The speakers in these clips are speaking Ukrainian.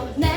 또 내.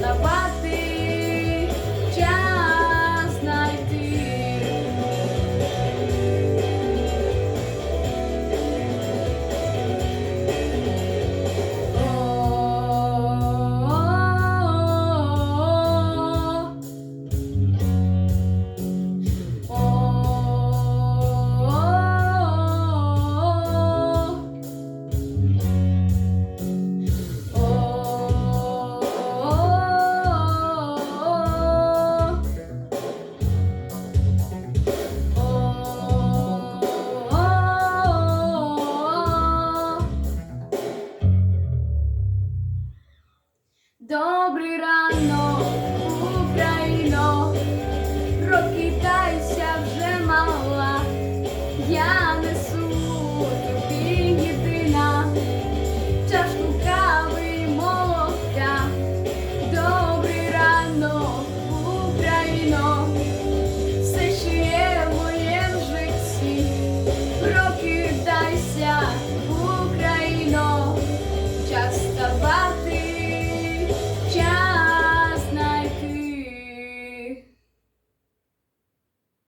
da pátria. Рано Україно, прокидайся вже мала. Я